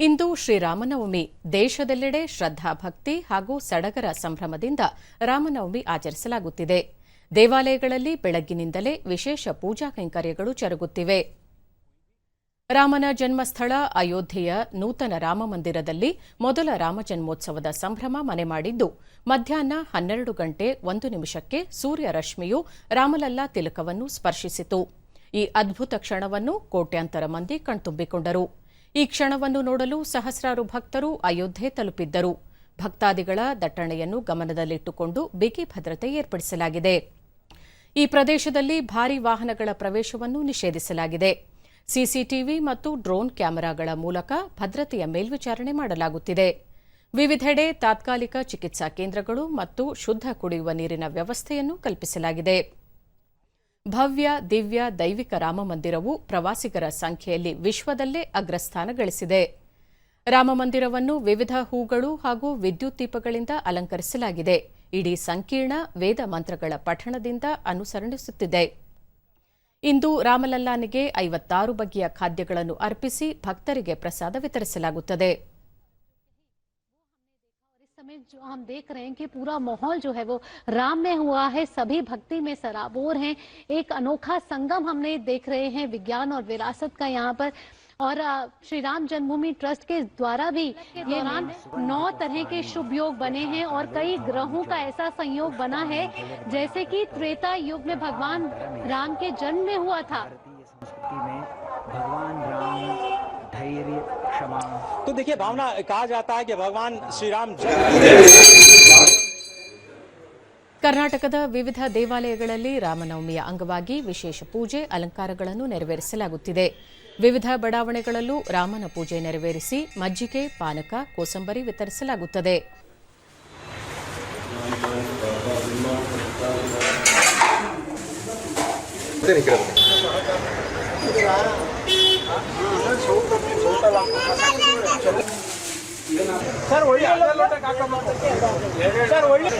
ಇಂದು ಶ್ರೀರಾಮನವಮಿ. ದೇಶದೆಲ್ಲೆಡೆ ಶ್ರದ್ಧಾಭಕ್ತಿ ಹಾಗೂ ಸಡಗರ ಸಂಭ್ರಮದಿಂದ ರಾಮನವಮಿ ಆಚರಿಸಲಾಗುತ್ತಿದೆ. ದೇವಾಲಯಗಳಲ್ಲಿ ಬೆಳಗ್ಗಿನಿಂದಲೇ ವಿಶೇಷ ಪೂಜಾ ಕೈಂಕರ್ಯಗಳು ಜರುಗುತ್ತಿವೆ. ರಾಮನ ಜನ್ಮಸ್ಥಳ ಅಯೋಧ್ಯೆಯ ನೂತನ ರಾಮಮಂದಿರದಲ್ಲಿ ಮೊದಲ ರಾಮಜನ್ಮೋತ್ಸವದ ಸಂಭ್ರಮ ಮನೆ ಮಾಡಿದ್ದು, ಮಧ್ಯಾಹ್ನ ಹನ್ನೆರಡು ಗಂಟೆ ಒಂದು ನಿಮಿಷಕ್ಕೆ ಸೂರ್ಯ ರಶ್ಮಿಯು ರಾಮಲಲ್ಲಾ ತಿಲಕವನ್ನು ಸ್ಪರ್ಶಿಸಿತು. ಈ ಅದ್ಭುತ ಕ್ಷಣವನ್ನು ಕೋಟ್ಯಾಂತರ ಮಂದಿ ಕಣ್ತುಂಬಿಕೊಂಡರು. ಈ ಕ್ಷಣವನ್ನು ನೋಡಲು ಸಹಸ್ರಾರು ಭಕ್ತರು ಅಯೋಧ್ಯೆ ತಲುಪಿದ್ದರು. ಭಕ್ತಾದಿಗಳ ದಟ್ಟಣೆಯನ್ನು ಗಮನದಲ್ಲಿಟ್ಟುಕೊಂಡು ಬಿಗಿ ಭದ್ರತೆ ಏರ್ಪಡಿಸಲಾಗಿದೆ. ಈ ಪ್ರದೇಶದಲ್ಲಿ ಭಾರೀ ವಾಹನಗಳ ಪ್ರವೇಶವನ್ನು ನಿಷೇಧಿಸಲಾಗಿದೆ. ಸಿಸಿಟಿವಿ ಮತ್ತು ಡ್ರೋನ್ ಕ್ಯಾಮೆರಾಗಳ ಮೂಲಕ ಭದ್ರತೆಯ ಮೇಲ್ವಿಚಾರಣೆ ಮಾಡಲಾಗುತ್ತಿದೆ. ವಿವಿಧೆಡೆ ತಾತ್ಕಾಲಿಕ ಚಿಕಿತ್ಸಾ ಕೇಂದ್ರಗಳು ಮತ್ತು ಶುದ್ಧ ಕುಡಿಯುವ ನೀರಿನ ವ್ಯವಸ್ಥೆಯನ್ನು ಕಲ್ಪಿಸಲಾಗಿದೆ. ಭವ್ಯ, ದಿವ್ಯ, ದೈವಿಕ ರಾಮಮಂದಿರವು ಪ್ರವಾಸಿಗರ ಸಂಖ್ಯೆಯಲ್ಲಿ ವಿಶ್ವದಲ್ಲೇ ಅಗ್ರಸ್ಥಾನ ಗಳಿಸಿದೆ ರಾಮಮಂದಿರವನ್ನು ವಿವಿಧ ಹೂಗಳು ಹಾಗೂ ವಿದ್ಯುತ್ ದೀಪಗಳಿಂದ ಅಲಂಕರಿಸಲಾಗಿದೆ. ಇಡೀ ಸಂಕೀರ್ಣ ವೇದ ಮಂತ್ರಗಳ ಪಠಣದಿಂದ ಅನುಸರಣಿಸುತ್ತಿದೆ. ಇಂದು ರಾಮಲಲ್ಲಾನಿಗೆ ಐವತ್ತಾರು ಬಗೆಯ ಖಾದ್ಯಗಳನ್ನು ಅರ್ಪಿಸಿ ಭಕ್ತರಿಗೆ ಪ್ರಸಾದ ವಿತರಿಸಲಾಗುತ್ತದೆ. समय जो हम देख रहे हैं कि पूरा माहौल जो है वो राम में हुआ है, सभी भक्ति में सराबोर हैं। एक अनोखा संगम हमने देख रहे हैं, विज्ञान और विरासत का यहाँ पर। और श्री राम जन्मभूमि ट्रस्ट के द्वारा भी ये दौरान नौ तरह के शुभ योग बने हैं और कई ग्रहों का ऐसा संयोग बना है, जैसे कि त्रेता युग में भगवान राम के जन्म में हुआ था। भगवान राम तो देखिए भावना कहा जाता है कि भगवान श्री राम ಕರ್ನಾಟಕದ ವಿವಿಧ ದೇವಾಲಯಗಳಲ್ಲಿ ರಾಮನವಮಿಯ ಅಂಗವಾಗಿ ವಿಶೇಷ ಪೂಜೆ ಅಲಂಕಾರಗಳನ್ನು ನೆರವೇರಿಸಲಾಗುತ್ತಿದೆ ವಿವಿಧ ಬಡಾವಣೆಗಳಲ್ಲೂ ರಾಮನ ಪೂಜೆ ನೆರವೇರಿಸಿ ಮಜ್ಜಿಗೆ ಪಾನಕ ಕೋಸಂಬರಿ ವಿತರಿಸಲಾಗುತ್ತದೆ ಸರ್ ಒಳ್ಳೆ ಸರ್ ಒಳ್ಳೆ